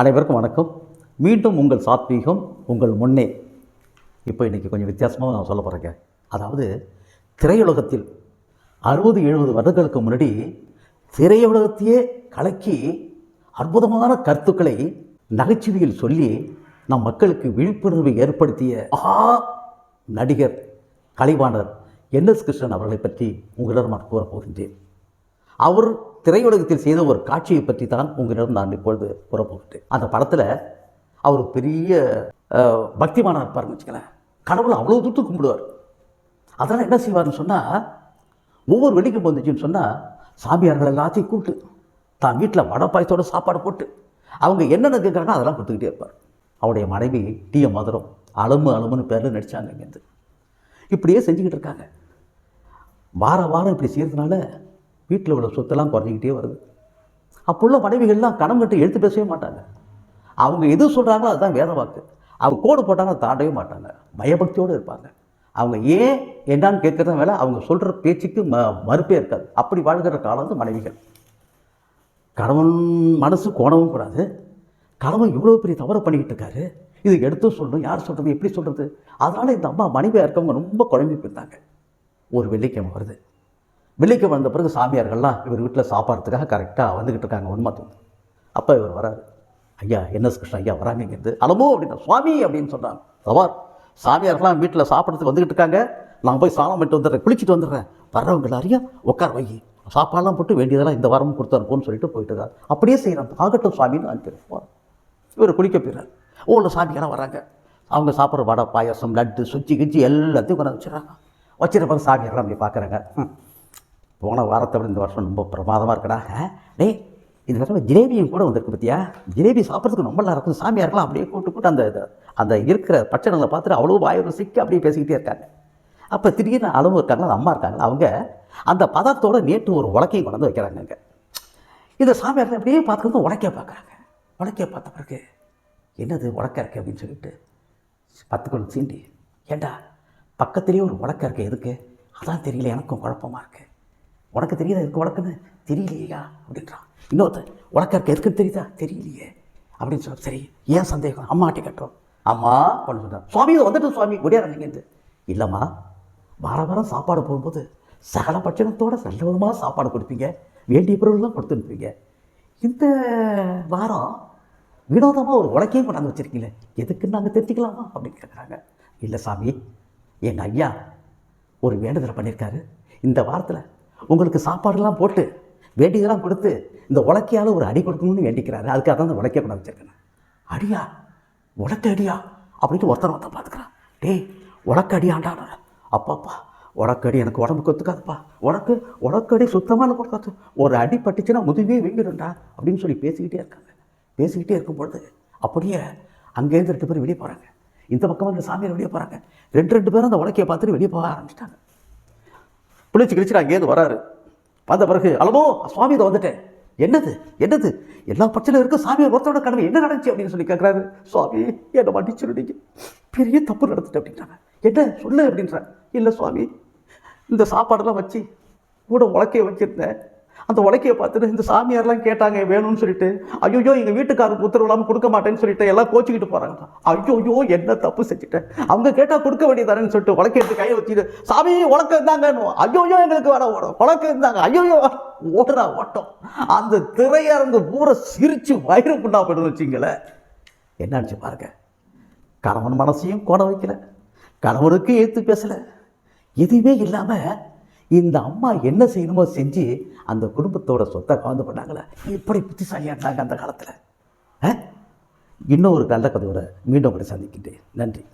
அனைவருக்கும் வணக்கம். மீண்டும் உங்கள் சாத்வீகம் உங்கள் முன்னே. இப்போ இன்றைக்கி கொஞ்சம் வித்தியாசமாக நான் சொல்ல போகிறேங்க அதாவது திரையுலகத்தில் அறுபது எழுபது வருடங்களுக்கு முன்னாடி திரையுலகத்தையே கலக்கி அற்புதமான கருத்துக்களை நகைச்சுவையில் சொல்லி நம் மக்களுக்கு விழிப்புணர்வை ஏற்படுத்திய ஆ நடிகர் கலைவாணர் என்.எஸ். கிருஷ்ணன் அவர்களை பற்றி உங்களிடம் நான் கூறப் போகின்றேன். அவர் திரையுலகத்தில் செய்த ஒரு காட்சியை பற்றி தான் உங்களிடம் நான் இப்பொழுது கூறப்போகின்றேன். அந்த படத்தில் அவர் பெரிய பக்திமானாக இருப்பார்னு வச்சுக்கலேன் கடவுளை அவ்வளோ தூத்து கும்பிடுவார். அதெல்லாம் என்ன செய்வார்னு சொன்னால் ஒவ்வொரு வெள்ளிக்கும் வந்துச்சுன்னு சொன்னால் சாமியார்கள் எல்லாத்தையும் கூப்பிட்டு தான் வீட்டில் வடை பாயத்தோட சாப்பாடு போட்டு அவங்க என்னென்ன கேட்குறாங்க அதெல்லாம் கொடுத்துக்கிட்டே இருப்பார். அவருடைய மனைவி டி எம் மதுரம் அலமு அலமுன்னு பேரில் நடித்தாங்க இங்கேருந்து இப்படியே செஞ்சுக்கிட்டு இருக்காங்க. வார வாரம் இப்படி செய்கிறதுனால வீட்டில் உள்ள சொத்தெல்லாம் குறைஞ்சிக்கிட்டே வருது. அப்போ உள்ள மனைவிகள்லாம் கடன் கட்டி எழுத்து பேசவே மாட்டாங்க. அவங்க எது சொல்கிறாங்களோ அதுதான் வேத வாக்கு. அவங்க கோடு போட்டாங்க தாண்டவே மாட்டாங்க. பயபக்தியோடு இருப்பாங்க. அவங்க ஏன் என்னான்னு கேட்குறத வேலை அவங்க சொல்கிற பேச்சுக்கு ம மறுப்பே இருக்காது. அப்படி வாழ்கிற காலம் வந்து மனைவிகள். கணவன் மனசு கோணவும் கூடாது. கணவன் இவ்வளோ பெரிய தவறை பண்ணிக்கிட்டு இருக்காரு. இது எடுத்து சொல்லணும். யார் சொல்கிறது எப்படி சொல்கிறது அதனால் இந்த அம்மா மனைவியாக இருக்கவங்க ரொம்ப குழம்பி போயிருந்தாங்க ஒரு வெள்ளிக்கிழமை வருது. வெள்ளிக்கு வந்த பிறகு சாமியார்கள்லாம் இவர் வீட்டில் சாப்பாடுறதுக்காக கரெக்டாக வந்துக்கிட்டு இருக்காங்க உண்மத்தம் அப்போ இவர் வராரு. ஐயா என்எஸ் கிருஷ்ணன் ஐயா வராங்க இங்கேருந்து. அலமோ அப்படின்னா சுவாமி அப்படின்னு சொன்னாங்க சவார் சாமியார்கள்லாம் வீட்டில் சாப்பிட்றதுக்கு வந்துக்கிட்டு இருக்காங்க நான் போய் சாணம் பண்ணிட்டு வந்துடுறேன் குளிச்சுட்டு வந்துடுறேன். வர்றவங்க எல்லாரையும் உட்கார வை. சாப்பாடெல்லாம் போட்டு வேண்டியதெல்லாம் இந்த வாரமும் கொடுத்து அனுப்புன்னு சொல்லிட்டு போயிட்டு இருக்காரு. அப்படியே செய்கிறான் ஆகட்டும் சுவாமின்னு அனுப்பிடுவார் இவர் குளிக்க போயிடுறாரு. ஊரில் சாமியாரெல்லாம் வராங்க. அவங்க சாப்பிட்ற வடை பாயசம் லட்டு சுச்சி கிச்சி எல்லாத்தையும் கொண்டாந்து வச்சுறாங்க வச்சுருப்பாங்க பிறகு சாமியாரெல்லாம் அப்படி பார்க்குறாங்க ம், போன வாரத்தை விட இந்த வருஷம் ரொம்ப பிரமாதமாக இருக்கடா. டே டேய் இந்த வருஷம் ஜிலேபியும் கூட வந்திருக்கு பார்த்தியா ஜிலேபி சாப்பிட்றதுக்கு ரொம்ப நல்லா இருக்கும். சாமியாருக்கெல்லாம் அப்படியே கூட்டு கூட்டு அந்த அந்த இருக்கிற பட்சங்களை பார்த்துட்டு அவ்வளோ வாய் சிக்கி அப்படியே பேசிக்கிட்டே இருக்காங்க. அப்போ திடீர்னு அளவு இருக்காங்களா? அம்மா இருக்காங்களா? அவங்க அந்த பதத்தோட நேற்று ஒரு உலக்கையும் கொண்டு வந்து வைக்கிறாங்க அங்கே. இந்த சாமியார் அப்படியே பார்த்துக்கிறது உலக்கைய பார்க்குறாங்க. உலக்கைய பார்த்த பிறகு என்னது உலக்க இருக்கு அப்படின்னு சொல்லிட்டு பத்து கொண்டு சீண்டி ஏண்டா பக்கத்துலேயே ஒரு உலக்க இருக்கு. எதுக்கு? அதான் தெரியல. எனக்கும் குழப்பமாக இருக்குது உனக்கு தெரியுதா எதுக்கு உனக்குன்னு தெரியலையா? அப்படின்றான். இன்னொருத்தன் உனக்கு இருக்க எதுக்குன்னு தெரியுதா? தெரியலையே. அப்படின்னு சொல்ல சரி ஏன் சந்தேகம்? அம்மாட்டி கட்டுறோம் அம்மா அப்படின்னு சொல்கிறான் சுவாமி வந்துட்டு சுவாமி முடியாதுங்கன்னு இல்லைம்மா வார வாரம் சாப்பாடு போகும்போது சகல பட்சணத்தோடு நல்ல விதமாக சாப்பாடு கொடுப்பீங்க. வேண்டிய பொருள் தான் கொடுத்துருப்பீங்க. இந்த வாரம் வினோதமாக ஒரு உலக்கையும் கொண்டாந்து வச்சுருக்கீங்களே. எதுக்குன்னு நாங்கள் தெரிஞ்சுக்கலாமா? அப்படின்னு கேட்குறாங்க இல்லை சாமி எங்கள் ஐயா ஒரு வேண்டுதலை பண்ணியிருக்காரு. இந்த வாரத்தில் உங்களுக்கு சாப்பாடுலாம் போட்டு வேண்டியதெல்லாம் கொடுத்து இந்த உலக்கையால் ஒரு அடி கொடுக்கணும்னு வேண்டிக்கிறாரு. அதுக்காக தான் அந்த உலக்கையை கொண்டு வச்சிருக்கேன் அடியா? உலக்க அடியா? அப்படின்ட்டு ஒருத்தர் ஒருத்தன் பார்த்துக்கிறான் டேய் உலக்க அடியாண்டான அப்பாப்பா உடக்கடி எனக்கு உடம்புக்கு ஒத்துக்காதுப்பா. உனக்கு உடக்கடி சுத்தமான கொடுக்காது. ஒரு அடி பட்டுச்சுன்னா முதுவே வீங்கிடும்டா அப்படின்னு சொல்லி பேசிக்கிட்டே இருக்காங்க. பேசிக்கிட்டே இருக்கும் பொழுது அப்படியே அங்கேருந்து ரெண்டு பேரும் வெளியே போகிறாங்க இந்த பக்கம் இந்த சாமியார் வெளியே போகிறாங்க ரெண்டு ரெண்டு பேரும் அந்த உலக்கையை பார்த்துட்டு வெளியே போக ஆரம்பிச்சிட்டாங்க. குளிச்சு கிழிச்சு அங்கேருந்து வராரு. வந்த பிறகு அலமோ சுவாமி இதை வந்துட்டேன். என்னது என்னது? எல்லா பிரச்சனையும் இருக்கு சாமியை ஒருத்தரோட கடமை. என்ன நடந்துச்சு அப்படின்னு சொல்லி கேட்குறாரு சுவாமி என்னை மன்னிச்சிருந்தீங்க பெரிய தப்பு நடந்துட்டு அப்படின்றாங்க. என்ன சொல்லு அப்படின்றாங்க இல்லை சுவாமி இந்த சாப்பாடெல்லாம் வச்சு கூட உலக்கையை வச்சிருந்தேன். அந்த உலக்கையை பார்த்துட்டு இந்த சாமியார்லாம் கேட்டாங்க வேணும்னு சொல்லிட்டு. ஐயோ எங்கள் வீட்டுக்காரருக்கு உத்தரவு இல்லாமல் கொடுக்க மாட்டேன்னு சொல்லிட்டு எல்லாம் கோச்சிக்கிட்டு போகிறாங்க ஐயோ என்ன தப்பு செஞ்சுட்டேன் அவங்க கேட்டால் கொடுக்க வேண்டியதானேன்னு சொல்லிட்டு உலக்கை எடுத்து கையை வச்சுட்டு சாமி உலக்கம் இருந்தாங்க ஐயோ எங்களுக்கு வர ஓடும் உலக்கம் இருந்தாங்க. ஐயோ ஓடுறா ஓட்டம். அந்த திரையரங்கு பூரா சிரிச்சு வயிறு புண்ணா போயிடும் வச்சிங்களேன் என்னாச்சு பாருங்க. கணவன் மனசையும் கோட வைக்கல. கணவனுக்கு ஏற்று பேசலை. எதுவுமே இல்லாமல் இந்த அம்மா என்ன செய்யணுமோ செஞ்சு அந்த குடும்பத்தோட சொத்தை கவர்ந்து பண்ணாங்களே. இப்படி புத்திசாலியாக இருந்தாங்க அந்த காலத்தில்? இன்னும் ஒரு நல்ல கதையோட மீண்டும் உங்களை சந்திக்கிட்டு நன்றி.